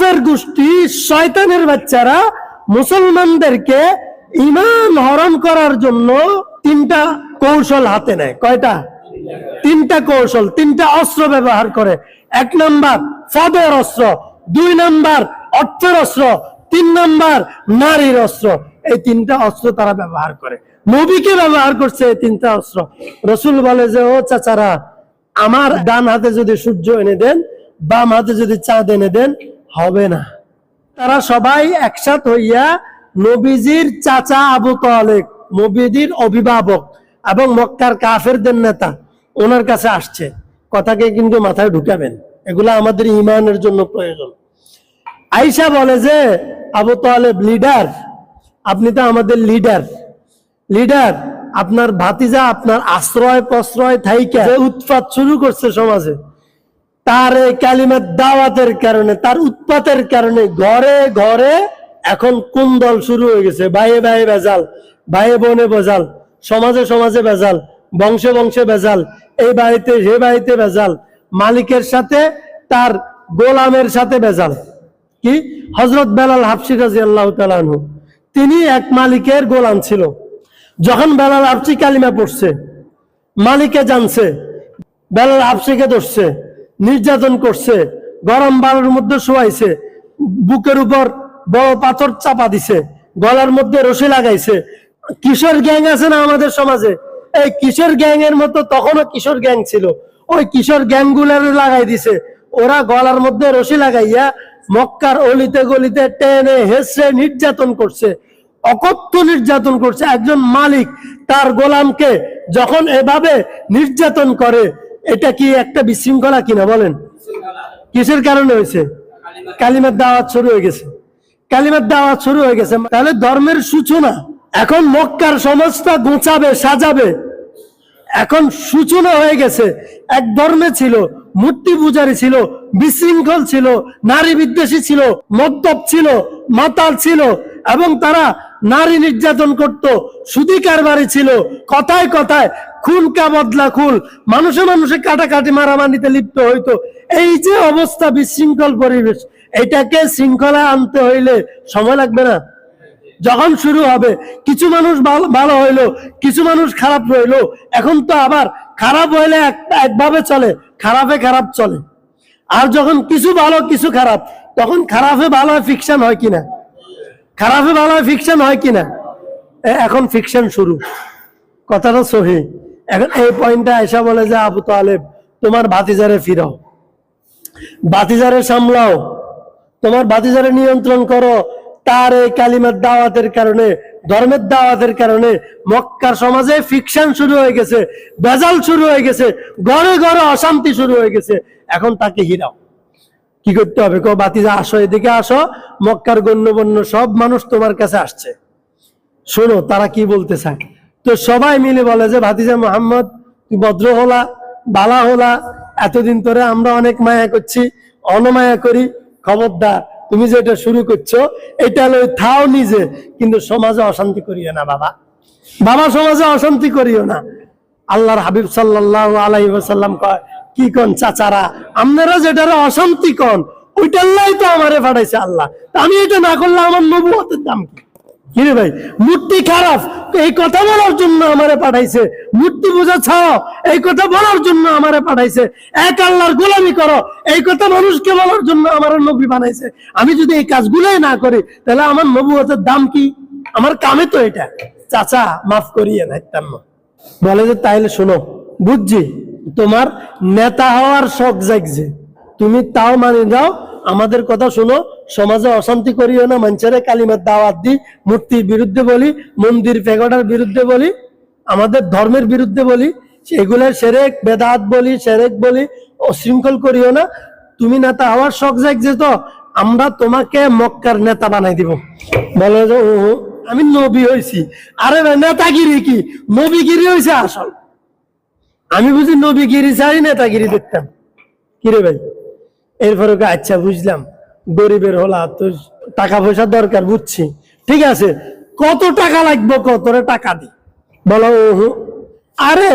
কাফের গোষ্ঠী শয়তানের বাচ্চারা মুসলমানদেরকে ইমান হরণ করার জন্য তিনটা কৌশল হাতে নেয়। কয়টা? তিনটা কৌশল, তিনটা অস্ত্র ব্যবহার করে। এক নাম্বার, ফদের অস্ত্র, দুই নাম্বার, অর্থের অস্ত্র, তিন নাম্বার, নারীর অস্ত্র। এই তিনটা অস্ত্র তারা ব্যবহার করে। নবীকে ব্যবহার করছে এই তিনটা অস্ত্র। রসুল বলে যে, ও চাচারা, আমার ডান হাতে যদি সূর্য এনে দেন, বাম হাতে যদি চাঁদ এনে দেন হবে না। তারা সবাই একসাথ হইয়া নবীজির চাচা আবু তালেক নবীজির অভিভাবক এবং মক্কার কাফেরদের নেতা ওনার কাছে আসছে। কথাকে কিন্তু মাথায় ঢুকাবেন। এগুলা আমাদের ইমানের জন্য প্রয়োজন। আইসা বলে যে, আবু তালেব লিডার আপনি তো আমাদের লিডার লিডার আপনার ভাতিজা আপনার আশ্রয় প্রশ্রয় থাইকা উৎপাত শুরু করছে সমাজে। তার এই কালিমার দাওয়াতের কারণে, তার উৎপাতের কারণে ঘরে ঘরে এখন কুন্দল শুরু হয়ে গেছে। ভাইয়ে ভাইয়ে বেজাল ভাইয়ে বোনে বেজাল সমাজে সমাজে বেজাল বংশে বংশে বেজাল এই বাড়িতে সে বাড়িতে বেজাল মালিকের সাথে তার গোলামের সাথে বেজাল কি? হজরত বেলাল হাফসি রাজি আল্লাহ তালানহু তিনি এক মালিকের গোলাম ছিল। যখন বেলাল হাফসি কালিমা পড়ছে, মালিকে জানছে, বেলাল হাফসিকে ধরছে নির্যাতন করছে, গরম বালুর মধ্যে শোয়াইছে, বুকের উপর বড় পাথর চাপা দিছে, গলার মধ্যে রশি লাগাইছে। কিশোর গ্যাং আছে না আমাদের সমাজে? এই কিশোর গ্যাং এর মতো তখনও কিশোর গ্যাং ছিল? ওই কিশোর গ্যাংগুলার লাগাই দিছে? ওরা গলার মধ্যে রশি লাগাইয়া মক্কার অলিতে গলিতে টেনে হেসে নির্যাতন করছে, অকথ্য নির্যাতন করছে। একজন মালিক তার গোলামকে যখন এভাবে নির্যাতন করে এটা কি একটা বিশৃঙ্খলা কিনা বলেন? কিসের কারণে হয়েছে? কালিমার দাওয়াত শুরু হয়ে গেছে। কালিমার দাওয়াত শুরু হয়ে গেছে তাহলে ধর্মের সূচনা। এখন মক্কার সমাজটা গোছাবে, সাজাবে। এখন সূচনা হয়ে গেছে। এক ধর্মে ছিল, মূর্তি পূজারী ছিল, বিশৃঙ্খল ছিল, নারী বিদ্বেষী ছিল, মদ্যপ ছিল, মাতাল ছিল এবং তারা নারী নির্যাতন করত। সুদি কারবারি ছিল। কথায় কথায় খুন কা বদলা খুল মানুষে মানুষে কাটাকাটি মারামারিতে লিপ্ত হইতো। এই যে অবস্থা বিশৃঙ্খল পরিবেশ, এটাকে শৃঙ্খলা আনতে হইলে সময় লাগবে না। যখন শুরু হবে, কিছু মানুষ ভালো হইল, কিছু মানুষ খারাপ রইল। এখন তো আবার খারাপ হইলে একভাবে চলে, খারাপে খারাপ চলে। আর যখন কিছু ভালো, কিছু খারাপ, তখন খারাপে ভালো ফিকশন হয় কিনা? খারাপে ভালো ফিকশন হয় কিনা? এখন ফিকশন শুরু। কথাটা সহি। এখন এই পয়েন্টটা এসা বলে যে, আবু তালেব, তোমার ভাতিজারে ফিরাও। বাতিজারে সামলাও। তোমার বাতিজারে নিয়ন্ত্রণ করো। তার এই কালিমার দাওয়াতের কারণে, ধর্মের দাওয়াতের কারণে মক্কার সমাজে ফিকশন শুরু হয়ে গেছে বেজাল শুরু হয়ে গেছে, ঘরে ঘরে অশান্তি শুরু হয়ে গেছে। এখন তাকে হিরাও। কি করতে হবে? কো বাতিজা আসো, এদিকে আসো, মক্কার গণ্যবন্য সব মানুষ তোমার কাছে আসছে। শোনো, তারা কি বলতে চায় তো সবাই মিলে বলে যে, ভাতিজা মোহাম্মদ, তুই ভদ্র হলা, বালা হলা, এতদিন ধরে আমরা অনেক মায়া করছি, অনমায়া করি। খবরদার, তুমি যেটা শুরু করছ, এটা লই থাও নিজে, কিন্তু সমাজে অশান্তি করিও না বাবা। বাবা, সমাজে অশান্তি করিও না। আল্লাহর হাবিব সাল্লাহ আলাই সাল্লাম কয় কি কন চাচারা? আপনারা যেটারে অশান্তি কন ওইটাল্লাই তো আমারে পাঠাইছে আল্লাহ। আমি এটা না করলে আমার নবুয়তের দাম কি? কিরে ভাই? মূর্তি খারাপ এই কথা বলার জন্য আমারে পাঠাইছে। মূর্তি ছাও এই কথা বলার জন্য আমারে পাঠাইছে। এক আল্লাহর গোলামি করো, এই কথা মানুষকে বলার জন্য আমার নবী বানাইছে। আমি যদি এই কাজগুলোই না করি, তাহলে আমার নবুয়তের দাম কি? আমার কামে তো এটা। চাচা, মাফ করিয়ে না বলে যে তাইলে শোনো, বুঝছি। তোমার নেতা হওয়ার শখ জাগছে। তুমি তাও মানে যাও আমাদের কথা শোনো, সমাজে অশান্তি করিও না, মানুষের কালিমার দাওয়াত দি, মূর্তির বিরুদ্ধে বলি, মন্দির ফেগোটার বিরুদ্ধে বলি, আমাদের ধর্মের বিরুদ্ধে বলি এগুলোর সেরেক, বেদাত বলি, সেরেক বলি, অশৃঙ্খল করিও না। তুমি নেতা হওয়ার শখ জাগছে তো, আমরা তোমাকে মক্কার নেতা বানাই দিব। বলে যে ও আমি নবী হয়েছি আরে নেতাগিরি কি? নবীগিরি হয়েছে আসল। আমি বুঝি নবীগিরি চাই নেতাগিরি দেখতাম। কিরে ভাই? এরপরে আচ্ছা বুঝলাম। গরিবের হলা তো টাকা পয়সা দরকার, বুঝছি। ঠিক আছে, কত টাকা লাগবে কত টাকা দি। বলো, ওহু। আরে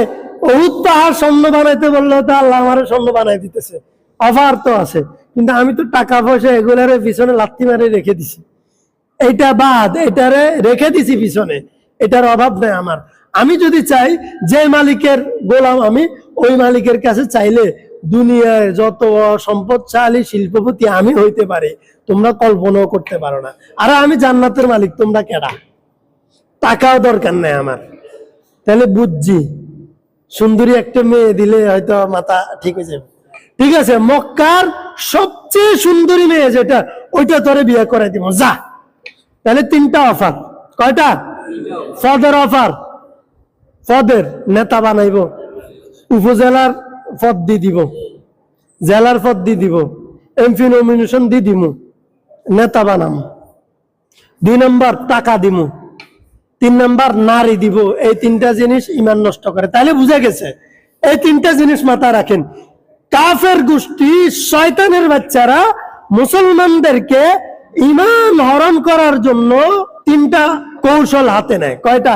বহুত পাহাড় স্বর্ণ বানাইতে বললে তো আল্লাহ আমার স্বর্ণ বানাই দিতেছে। অফার তো আছে, কিন্তু আমি তো টাকা পয়সা এগুলার পিছনে লাত্তি মারে রেখে দিছি। এটা বাদ এটারে রেখে দিছি পিছনে। এটার অভাব নেই আমার। আমি যদি চাই যে মালিকের গোলাম আমি, ওই মালিকের কাছে চাইলে দুনিয়ায় যত সম্পদশালী শিল্পপতি আমি হইতে পারি, তোমরা কল্পনাও করতে পারো না। আর আমি জান্নাতের মালিক, তোমরা কেডা? টাকাও দরকার নেই আমার। তাহলে বুঝছি, সুন্দরী একটা মেয়ে দিলে হয়তো মাথা ঠিক হয়ে যাবে। ঠিক আছে, মক্কার সবচেয়ে সুন্দরী মেয়ে যেটা, ওইটা তোরে বিয়ে করাই দিব। যা। তাহলে তিনটা অফার। কয়টা? ফদের অফার। পদের নেতা বানাইব। উপজেলার পদ দি দিব। জেলার পদ দি দিব। এমপি নমিনেশন দি দিব নেতা বানাম। দুই নম্বর টাকা দিব তিন নম্বর নারী দিব। এই তিনটা জিনিস ইমান নষ্ট করে। তাহলে বুঝা গেছে, এই তিনটা জিনিস মাথা রাখেন। কাফের গোষ্ঠী শয়তানের বাচ্চারা মুসলমানদেরকে ইমান হরণ করার জন্য তিনটা কৌশল হাতে নেয়। কয়টা?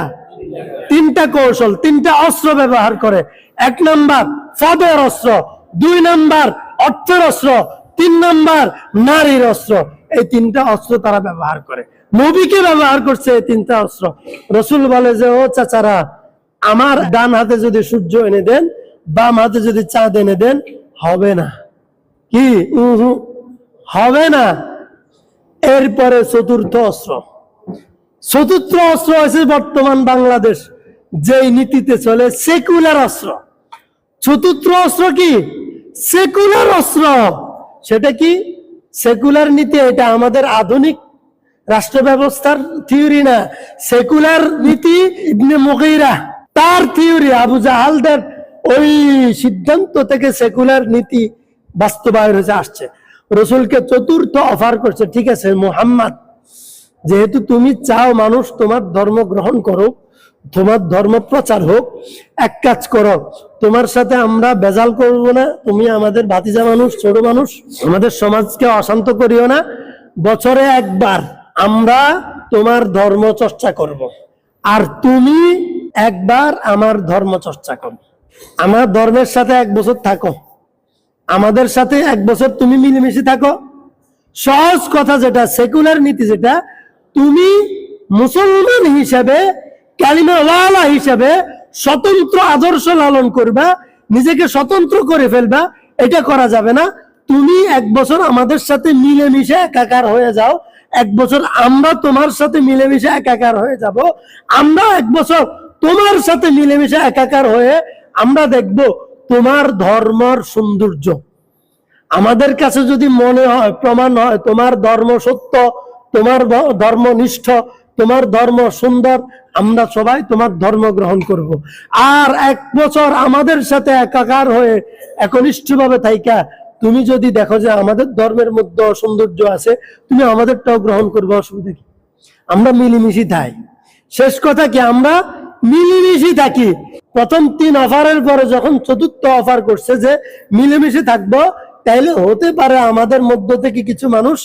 তিনটা কৌশল, তিনটা অস্ত্র ব্যবহার করে। এক নাম্বার ফদের অস্ত্র, দুই নাম্বার, অর্থের অস্ত্র, তিন নাম্বার, নারীর অস্ত্র। এই তিনটা অস্ত্র তারা ব্যবহার করে। নবীকে ব্যবহার করছে এই তিনটা অস্ত্র। রসুল বলে যে, ও চাচারা, আমার ডান হাতে যদি সূর্য এনে দেন, বাম হাতে যদি চাঁদ এনে দেন, হবে না। কি? হবে না। এরপরে চতুর্থ অস্ত্র। চতুর্থ অস্ত্র আছে বর্তমান বাংলাদেশ, যেই নীতিতে চলে সেকুলার অস্ত্র। চতুর্থ অস্ত্র কি? সেকুলার অস্ত্র। সেটা কি? সেকুলার নীতি, এটা আমাদের আধুনিক রাষ্ট্র ব্যবস্থার থিওরি না। সেকুলার নীতি মুগিরা, তার থিওরি, আবু জাহালদের ওই সিদ্ধান্ত থেকে সেকুলার নীতি বাস্তবায়ন হয়েছে, আসছে। রসুলকে চতুর্থ অফার করছে, ঠিক আছে, মোহাম্মদ। যেহেতু তুমি চাও মানুষ তোমার ধর্ম গ্রহণ করো তোমার ধর্ম প্রচার হোক, এক কাজ করো, তোমার সাথে আমরা বেজাল করব না, তুমি আমাদের ভাতিজা মানুষ, ছোট মানুষ, আমাদের সমাজকে অশান্ত করিও না। বছরে একবার আমরা তোমার ধর্ম চর্চা করব। আর তুমি একবার আমার ধর্ম চর্চা করো। আমার ধর্মের সাথে এক বছর থাকো। আমাদের সাথে এক বছর তুমি মিলেমিশে থাকো। সহজ কথা যেটা সেকুলার নীতি যেটা তুমি মুসলমান হিসাবে, কালিমাওয়ালা হিসাবে স্বতন্ত্র আদর্শ লালন করবা, নিজেকে স্বতন্ত্র করে ফেলবা, এটা করা যাবে না। তুমি এক বছর আমাদের সাথে মিলেমিশে একাকার হয়ে যাও। এক বছর আমরা তোমার সাথে মিলেমিশে একাকার হয়ে যাব। আমরা এক বছর তোমার সাথে মিলেমিশে একাকার হয়ে আমরা দেখব তোমার ধর্মর সৌন্দর্য। আমাদের কাছে যদি মনে হয়, প্রমাণ হয় তোমার ধর্ম সত্য তোমার ধর্ম নিষ্ঠ তোমার ধর্ম সুন্দর, আমরা সবাই তোমার ধর্ম গ্রহণ করব। আর এক বছর আমাদের সাথে একাকার হয়ে, একনিষ্ঠভাবে থাইকা, তুমি যদি দেখো যে আমাদের ধর্মের মধ্যে সৌন্দর্য আছে, তুমি আমাদেরটাও গ্রহণ করব, অসুবিধা কি? আমরা মিলিমিশি থাই। শেষ কথা কি, আমরা মিলিমিশি থাকি। প্রথম তিন অফারের পরে যখন চতুর্থ অফার করছে যে মিলেমিশে থাকব, তাইলে হতে পারে আমাদের মধ্য থেকে কিছু মানুষ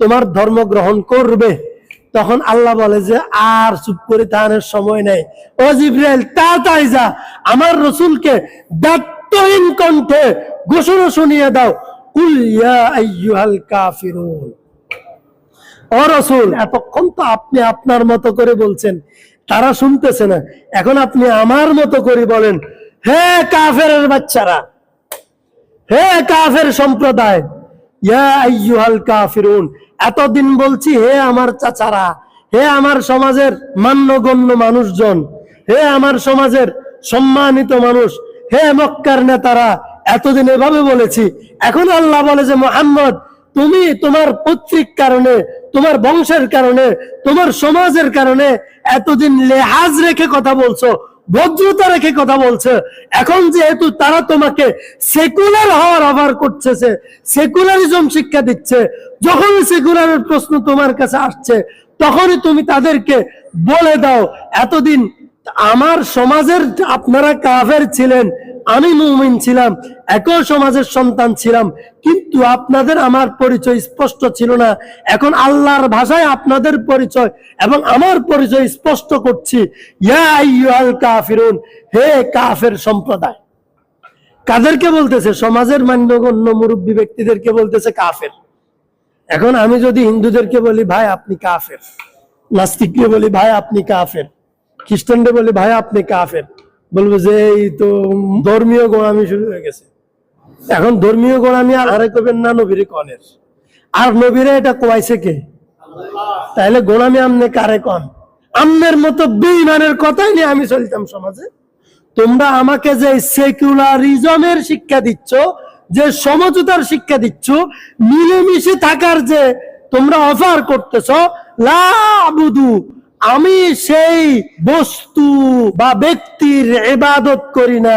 তোমার ধর্ম গ্রহণ করবে। তখন আল্লাহ বলে যে, আর চুপ করে তাহানের সময় নেই। ও জিব্রাইল, তাড়াতাড়ি যা। আমার রসুলকে দায়িত্বহীন কণ্ঠে ঘোষণা শুনিয়ে দাও। ও রসুল, এতক্ষণ তো আপনি আপনার মতো করে বলছেন। তারা শুনতেছে না। এখন আপনি আমার মতো করে বলেন, হে কাফের বাচ্চারা, হে কাফের সম্প্রদায় এতদিন বলছি, হে আমার চাচারা, হে আমার সমাজের মান্যগণ্য মানুষজন, হে আমার সমাজের সম্মানিত মানুষ, হে মক্কার নেতারা, এতদিন এভাবে বলেছি। এখন আল্লাহ বলে যে, মোহাম্মদ, তুমি তোমার পৈতৃক কারণে, তোমার বংশের কারণে, তোমার সমাজের কারণে এতদিন লেহাজ রেখে কথা বলছো ভদ্রতা রেখে কথা বলছে। এখন যেহেতু তারা তোমাকে সেকুলার হওয়ার অফার করতেছে সেকুলারিজম শিক্ষা দিচ্ছে, যখন সেকুলারের প্রশ্ন তোমার কাছে আসছে, তখনই তুমি তাদেরকে বলে দাও, এতদিন আমার সমাজের আপনারা কাফের ছিলেন, আমি মুমিন ছিলাম, একই সমাজের সন্তান ছিলাম, কিন্তু আপনাদের আমার পরিচয় স্পষ্ট ছিল না। এখন আল্লাহর ভাষায় আপনাদের পরিচয় এবং আমার পরিচয় স্পষ্ট করছি। হে কাফের সম্প্রদায়। কাদেরকে বলতেছে? সমাজের মান্যগণ্য মুরব্বী ব্যক্তিদেরকে বলতেছে কাফের। এখন আমি যদি হিন্দুদেরকে বলি, ভাই, আপনি কাফের। নাস্তিককে বলি, ভাই, আপনি কাফের। খ্রিস্টানদের বলি, ভাই, আপনি কাফের। বলব যে, এই তো ধর্মীয় গোড়ামি শুরু হয়ে গেছে। এখন ধর্মীয় গোড়ামি আর আরে কবেন না, নবীরে কনের। আর নবীরে এটা কোয়াইছে কে? তাহলে গোলামি আমনে কারে কন? আমনের মতো বেইমানের কথাই নিয়ে আমি চলতাম সমাজে। তোমরা আমাকে যে সেকুলারিজমের শিক্ষা দিচ্ছ, যে সমঝোতার শিক্ষা দিচ্ছ, মিলেমিশে থাকার যে তোমরা অফার করতেছ, লা আবুদু আমি সেই বস্তু বা ব্যক্তির এবাদত করি না,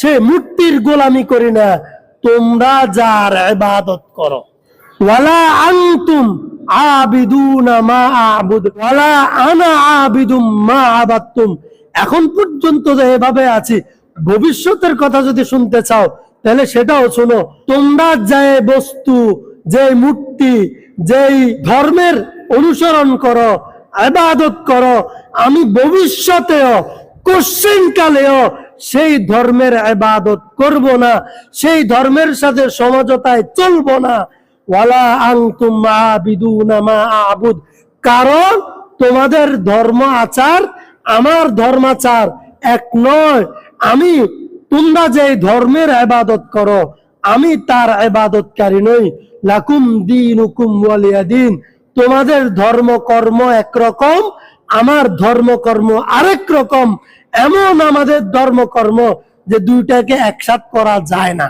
সে মূর্তির গোলামি করি না। তোমরা যার এবাদত করো। ওয়ালা আনতুম আবিদুনা মা আবুদ, ওয়ালা আনা আবিদুম মা আবাদতুম। এখন পর্যন্ত যে এভাবে আছি, ভবিষ্যতের কথা যদি শুনতে চাও, তাহলে সেটাও শোনো। তোমরা যে বস্তু, যে মূর্তি, যেই ধর্মের অনুসরণ করো ইবাদত করো, আমি ভবিষ্যতেও কোশ্চিন কালেও সেই ধর্মের আবাদত করব না, সেই ধর্মের সাথে সমঝোতায় চলবো না। ওয়ালা আবিদুনা মা আবুদ। কারণ তোমাদের ধর্ম আচার আমার ধর্মাচার এক নয়। আমি, তোমরা যে ধর্মের ইবাদত করো, আমি তার ইবাদতকারী নই। লাকুম দিনুকুম ওয়ালিয়া দিন তোমাদের ধর্ম কর্ম একরকম, আমার ধর্ম কর্ম আরেক রকম, এমন আমাদের ধর্ম কর্ম যে দুইটাকে একসাথ করা যায় না।